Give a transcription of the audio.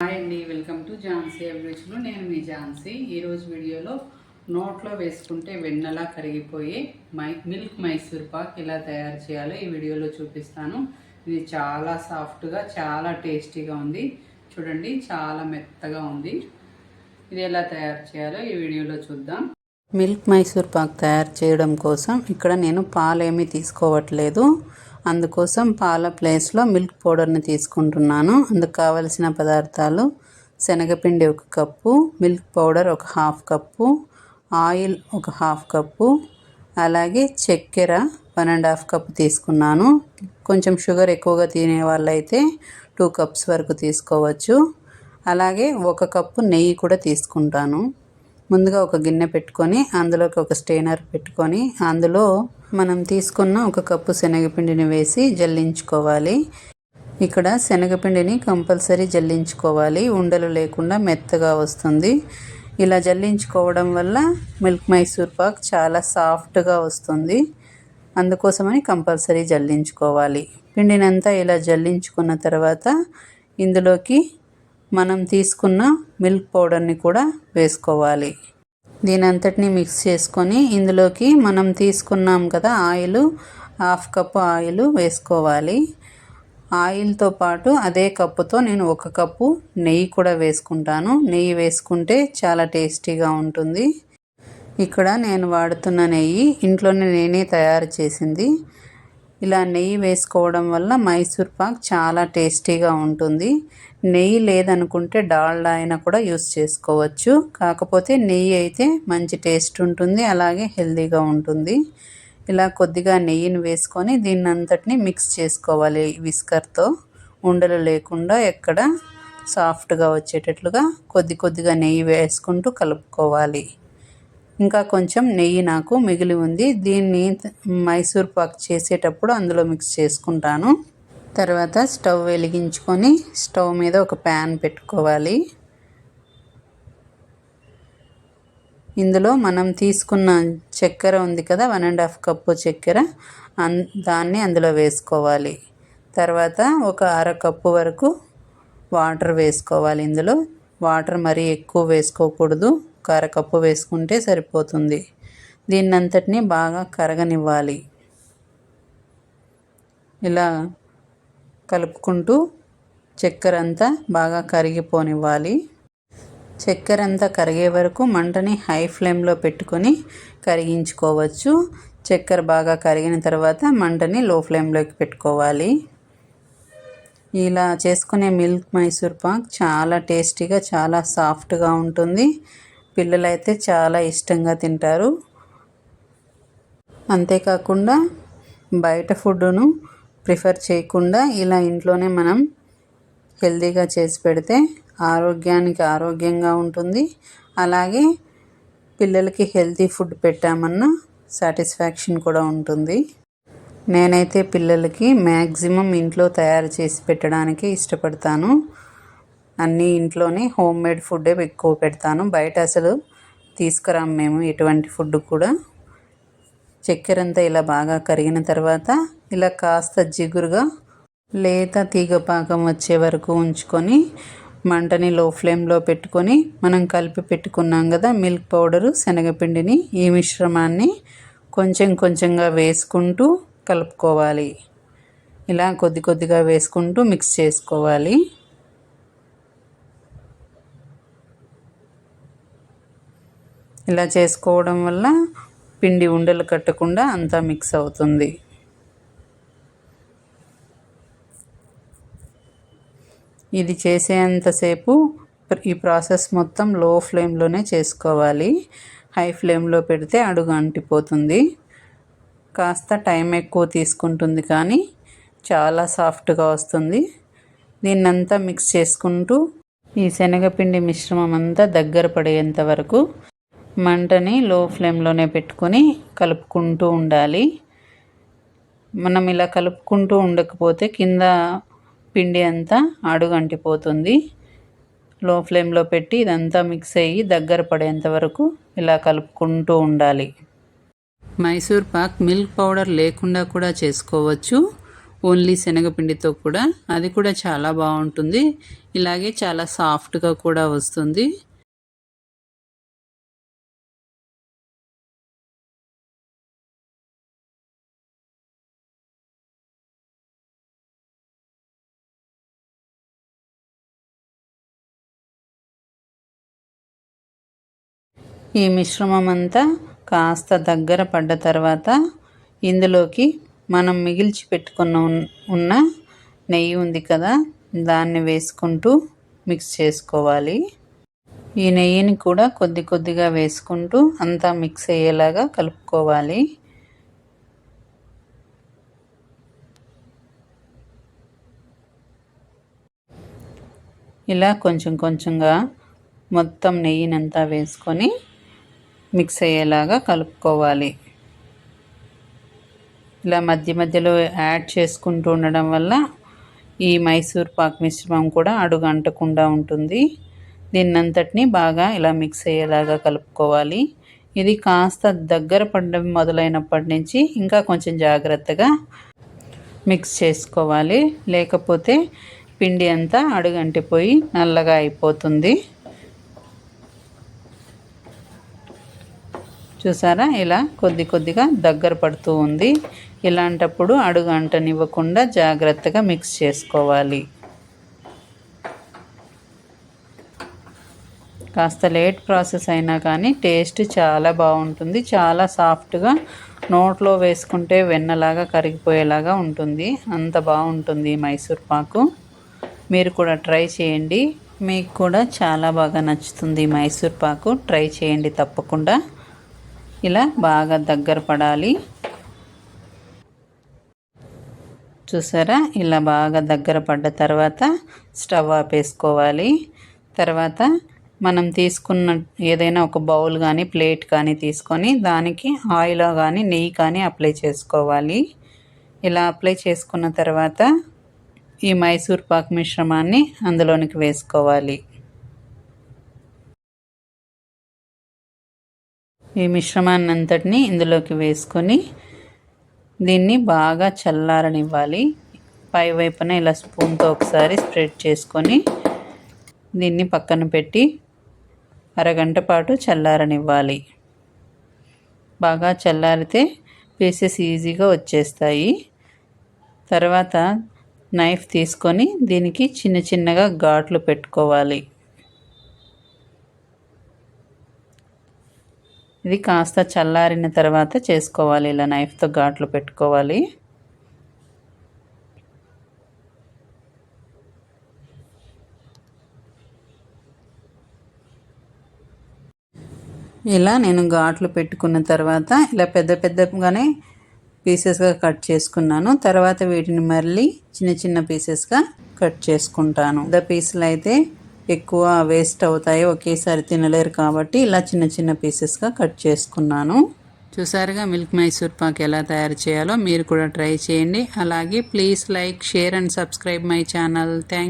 Hi అండి welcome to Jhansi అభిరుచులు నేను మీ ఝాన్సీ ఈరోజు వీడియోలో నోట్లో వేసుకుంటే వెన్నలా కరిగిపోయే మై మిల్క్ మైసూర్ పాక్ ఎలా తయారు చేయాలో ఈ వీడియోలో చూపిస్తాను. ఇది చాలా సాఫ్ట్గా చాలా టేస్టీగా ఉంది. చూడండి చాలా మెత్తగా ఉంది. ఇది ఎలా తయారు చేయాలో ఈ వీడియోలో చూద్దాం. మిల్క్ మైసూర్ పాక్ తయారు చేయడం కోసం ఇక్కడ నేను పాలేమీ తీసుకోవట్లేదు. అందుకోసం పాల ప్లేస్లో మిల్క్ పౌడర్ని తీసుకుంటున్నాను. అందుకు కావలసిన పదార్థాలు శనగపిండి ఒక కప్పు మిల్క్ పౌడర్ ఒక హాఫ్ కప్పు ఆయిల్ ఒక హాఫ్ కప్పు అలాగే చక్కెర వన్ అండ్ హాఫ్ కప్ తీసుకున్నాను. కొంచెం షుగర్ ఎక్కువగా తినే వాళ్ళైతే టూ కప్స్ వరకు తీసుకోవచ్చు. అలాగే ఒక కప్పు నెయ్యి కూడా తీసుకుంటాను. ముందుగా ఒక గిన్నె పెట్టుకొని అందులోకి ఒక స్టెయినర్ పెట్టుకొని అందులో మనం తీసుకున్న ఒక కప్పు శనగపిండిని వేసి జల్లించుకోవాలి. ఇక్కడ శనగపిండిని కంపల్సరీ జల్లించుకోవాలి. ఉండలు లేకుండా మెత్తగా వస్తుంది. ఇలా జల్లించుకోవడం వల్ల మిల్క్ మైసూర్ పాక్ చాలా సాఫ్ట్గా వస్తుంది. అందుకోసమని కంపల్సరీ జల్లించుకోవాలి. పిండినంతా ఇలా జల్లించుకున్న తర్వాత ఇందులోకి మనం తీసుకున్న మిల్క్ పౌడర్ని కూడా వేసుకోవాలి. దీని అంతటిని మిక్స్ చేసుకొని ఇందులోకి మనం తీసుకున్నాం కదా ఆయిల్ హాఫ్ కప్పు ఆయిల్ వేసుకోవాలి. ఆయిల్తో పాటు అదే కప్పుతో నేను ఒక కప్పు నెయ్యి కూడా వేసుకుంటాను. నెయ్యి వేసుకుంటే చాలా టేస్టీగా ఉంటుంది. ఇక్కడ నేను వాడుతున్న నెయ్యి ఇంట్లోనే నేనే తయారు చేసింది. ఇలా నెయ్యి వేసుకోవడం వల్ల మైసూర్ పాక్ చాలా టేస్టీగా ఉంటుంది. నెయ్యి లేదనుకుంటే డాల్డా అయినా కూడా యూస్ చేసుకోవచ్చు. కాకపోతే నెయ్యి అయితే మంచి టేస్ట్ ఉంటుంది అలాగే హెల్తీగా ఉంటుంది. ఇలా కొద్దిగా నెయ్యిని వేసుకొని దీన్ని అంతటిని మిక్స్ చేసుకోవాలి విస్కర్తో. ఉండలు లేకుండా ఎక్కడ సాఫ్ట్గా వచ్చేటట్లుగా కొద్ది కొద్దిగా నెయ్యి వేసుకుంటూ కలుపుకోవాలి. ఇంకా కొంచెం నెయ్యి నాకు మిగిలి ఉంది. దీన్ని మైసూర్ పాక్ చేసేటప్పుడు అందులో మిక్స్ చేసుకుంటాను. తర్వాత స్టవ్ వెలిగించుకొని స్టవ్ మీద ఒక ప్యాన్ పెట్టుకోవాలి. ఇందులో మనం తీసుకున్న చక్కెర ఉంది కదా వన్ అండ్ హాఫ్ కప్పు చక్కెర అన్ దాన్ని అందులో వేసుకోవాలి. తర్వాత ఒక అర కప్పు వరకు వాటర్ వేసుకోవాలి ఇందులో. వాటర్ మరీ ఎక్కువ వేసుకోకూడదు. ఒక అర కప్పు వేసుకుంటే సరిపోతుంది. దీన్నంతటినీ బాగా కరగనివ్వాలి. ఇలా కలుపుకుంటూ చక్కెర అంతా బాగా కరిగిపోనివ్వాలి. చక్కెర అంతా కరిగే వరకు మంటని హై ఫ్లేమ్లో పెట్టుకొని కరిగించుకోవచ్చు. చక్కెర బాగా కరిగిన తర్వాత మంటని లో ఫ్లేమ్లోకి పెట్టుకోవాలి. ఇలా చేసుకునే మిల్క్ మైసూర్ పాక్ చాలా టేస్టీగా చాలా సాఫ్ట్గా ఉంటుంది. పిల్లలైతే చాలా ఇష్టంగా తింటారు. అంతేకాకుండా బయట ఫుడ్ను ప్రిఫర్ చేయకుండా ఇలా ఇంట్లోనే మనం హెల్తీగా చేసి పెడితే ఆరోగ్యానికి ఆరోగ్యంగా ఉంటుంది. అలాగే పిల్లలకి హెల్తీ ఫుడ్ పెట్టామన్న సాటిస్ఫాక్షన్ కూడా ఉంటుంది. నేనైతే పిల్లలకి మ్యాక్సిమం ఇంట్లో తయారు చేసి పెట్టడానికి ఇష్టపడతాను. అన్నీ ఇంట్లోనే హోమ్ మేడ్ ఫుడ్డే ఎక్కువ పెడతాను. బయట అసలు తీసుకురాం మేము ఎటువంటి ఫుడ్ కూడా. చక్కెర అంతా ఇలా బాగా కరిగిన తర్వాత ఇలా కాస్త జిగురుగా లేత తీగ పాకం వచ్చే వరకు ఉంచుకొని మంటని లో ఫ్లేమ్లో పెట్టుకొని మనం కలిపి పెట్టుకున్నాం కదా మిల్క్ పౌడరు శనగపిండిని ఈ మిశ్రమాన్ని కొంచెం కొంచెంగా వేసుకుంటూ కలుపుకోవాలి. ఇలా కొద్ది కొద్దిగా వేసుకుంటూ మిక్స్ చేసుకోవాలి. ఇలా చేసుకోవడం వల్ల పిండి ఉండలు కట్టకుండా అంతా మిక్స్ అవుతుంది. ఇది చేసేంతసేపు ఈ ప్రాసెస్ మొత్తం లో ఫ్లేమ్లోనే చేసుకోవాలి. హై ఫ్లేమ్లో పెడితే అడుగు అంటిపోతుంది. కాస్త టైం ఎక్కువ తీసుకుంటుంది కానీ చాలా సాఫ్ట్గా వస్తుంది. దీన్నంతా మిక్స్ చేసుకుంటూ ఈ శనగపిండి మిశ్రమం అంతా దగ్గర పడేంత వరకు మంటని లో ఫ్లేమ్లోనే పెట్టుకొని కలుపుకుంటూ ఉండాలి. మనం ఇలా కలుపుకుంటూ ఉండకపోతే కింద పిండి అంతా అడుగంటిపోతుంది. లో ఫ్లేమ్లో పెట్టి ఇదంతా మిక్స్ అయ్యి దగ్గర పడేంత వరకు ఇలా కలుపుకుంటూ ఉండాలి. మైసూర్ పాక్ మిల్క్ పౌడర్ లేకుండా కూడా చేసుకోవచ్చు. ఓన్లీ శనగపిండితో కూడా. అది కూడా చాలా బాగుంటుంది. ఇలాగే చాలా సాఫ్ట్గా కూడా వస్తుంది. ఈ మిశ్రమం అంతా కాస్త దగ్గర పడ్డ తర్వాత ఇందులోకి మనం మిగిల్చి పెట్టుకున్న ఉన్న నెయ్యి ఉంది కదా దాన్ని వేసుకుంటూ మిక్స్ చేసుకోవాలి. ఈ నెయ్యిని కూడా కొద్ది కొద్దిగా వేసుకుంటూ అంతా మిక్స్ అయ్యేలాగా కలుపుకోవాలి. ఇలా కొంచెం కొంచెంగా మొత్తం నెయ్యినంతా వేసుకొని మిక్స్ అయ్యేలాగా కలుపుకోవాలి. ఇలా మధ్య మధ్యలో యాడ్ చేసుకుంటూ ఉండడం వల్ల ఈ మైసూర్ పాక్ మిశ్రమం కూడా అడుగు అంటకుండా ఉంటుంది. దీన్నంతటిని బాగా ఇలా మిక్స్ అయ్యేలాగా కలుపుకోవాలి. ఇది కాస్త దగ్గర పడడం మొదలైనప్పటి నుంచి ఇంకా కొంచెం జాగ్రత్తగా మిక్స్ చేసుకోవాలి. లేకపోతే పిండి అంతా అడుగంటిపోయి నల్లగా అయిపోతుంది. చూసారా? ఇలా కొద్ది కొద్దిగా దగ్గర పడుతూ ఉంది. ఇలాంటప్పుడు అడుగు అంటనివ్వకుండా జాగ్రత్తగా మిక్స్ చేసుకోవాలి. కాస్త లేట్ ప్రాసెస్ అయినా కానీ టేస్ట్ చాలా బాగుంటుంది. చాలా సాఫ్ట్గా నోట్లో వేసుకుంటే వెన్నలాగా కరిగిపోయేలాగా ఉంటుంది. అంత బాగుంటుంది మైసూర్ పాకు. మీరు కూడా ట్రై చేయండి. మీకు కూడా చాలా బాగా నచ్చుతుంది మైసూర్ పాకు. ట్రై చేయండి తప్పకుండా. ఇలా బాగా దగ్గర పడాలి. చూసారా? ఇలా బాగా దగ్గర పడ్డ తర్వాత స్టవ్ ఆపేసుకోవాలి. తర్వాత మనం తీసుకున్న ఏదైనా ఒక బౌల్ కానీ ప్లేట్ కానీ తీసుకొని దానికి ఆయిల్ కానీ నెయ్యి కానీ అప్లై చేసుకోవాలి. ఇలా అప్లై చేసుకున్న తర్వాత ఈ మైసూర్ పాక్ మిశ్రమాన్ని అందులోనికి వేసుకోవాలి. ఈ మిశ్రమాన్ని అంతటిని ఇందులోకి వేసుకొని దీన్ని బాగా చల్లారనివ్వాలి. పై వైపున ఇలా స్పూన్తో ఒకసారి స్ప్రెడ్ చేసుకొని దీన్ని పక్కన పెట్టి అరగంట పాటు చల్లారనివ్వాలి. బాగా చల్లారితే పీసెస్ ఈజీగా వచ్చేస్తాయి. తర్వాత నైఫ్ తీసుకొని దీనికి చిన్న చిన్నగా ఘాట్లు పెట్టుకోవాలి. ఇది కాస్త చల్లారిన తర్వాత చేసుకోవాలి. ఇలా నైఫ్తో ఘాట్లు పెట్టుకోవాలి. ఇలా నేను ఘాట్లు పెట్టుకున్న తర్వాత ఇలా పెద్ద పెద్దగానే పీసెస్గా కట్ చేసుకున్నాను. తర్వాత వీటిని మళ్ళీ చిన్న చిన్న పీసెస్గా కట్ చేసుకుంటాను. పెద్ద పీసులు అయితే ఎక్కువ వేస్ట్ అవుతాయి ఒకేసారి తినలేరు కాబట్టి ఇలా చిన్న చిన్న పీసెస్గా కట్ చేసుకున్నాను. చూసారుగా మిల్క్ మైసూర్ పాక్ ఎలా తయారు చేయాలో మీరు కూడా ట్రై చేయండి. అలాగే please like share and subscribe my channel thank